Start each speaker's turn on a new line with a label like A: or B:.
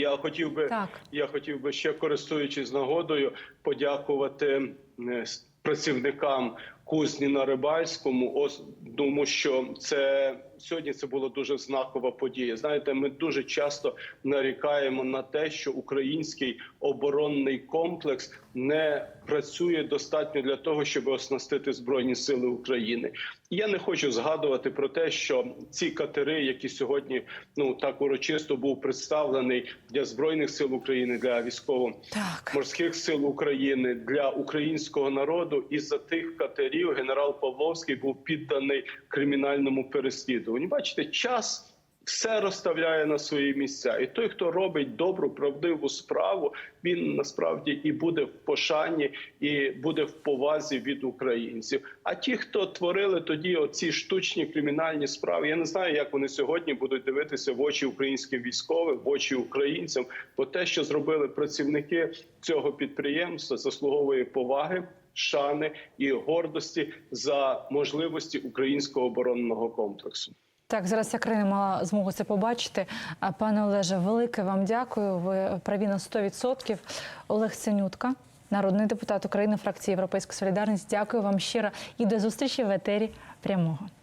A: я хотів би
B: Так.
A: я хотів би ще користуючись нагодою, подякувати е, працівникам кузні на рибальському. Ос- тому що це сьогодні це була дуже знакова подія. Знаєте, ми дуже часто нарікаємо на те, що український оборонний комплекс не працює достатньо для того, щоб оснастити збройні сили України. І Я не хочу згадувати про те, що ці катери, які сьогодні ну так урочисто був представлений для збройних сил України, для військово-морських сил України для українського народу, і за тих катерів генерал Павловський був підданий кримінальному переслідуванню. Бачите, час. Все розставляє на свої місця, і той, хто робить добру, правдиву справу, він насправді і буде в пошані, і буде в повазі від українців. А ті, хто творили тоді оці штучні кримінальні справи, я не знаю, як вони сьогодні будуть дивитися в очі українським військовим, в очі українцям. Бо те, що зробили працівники цього підприємства, заслуговує поваги. Шани і гордості за можливості українського оборонного комплексу.
B: Так, зараз вся країна мала змогу це побачити. Пане Олеже, велике вам дякую. Ви праві на 100%. Олег Синютка, народний депутат України, фракції Європейська Солідарність. Дякую вам щиро і до зустрічі в етері прямого.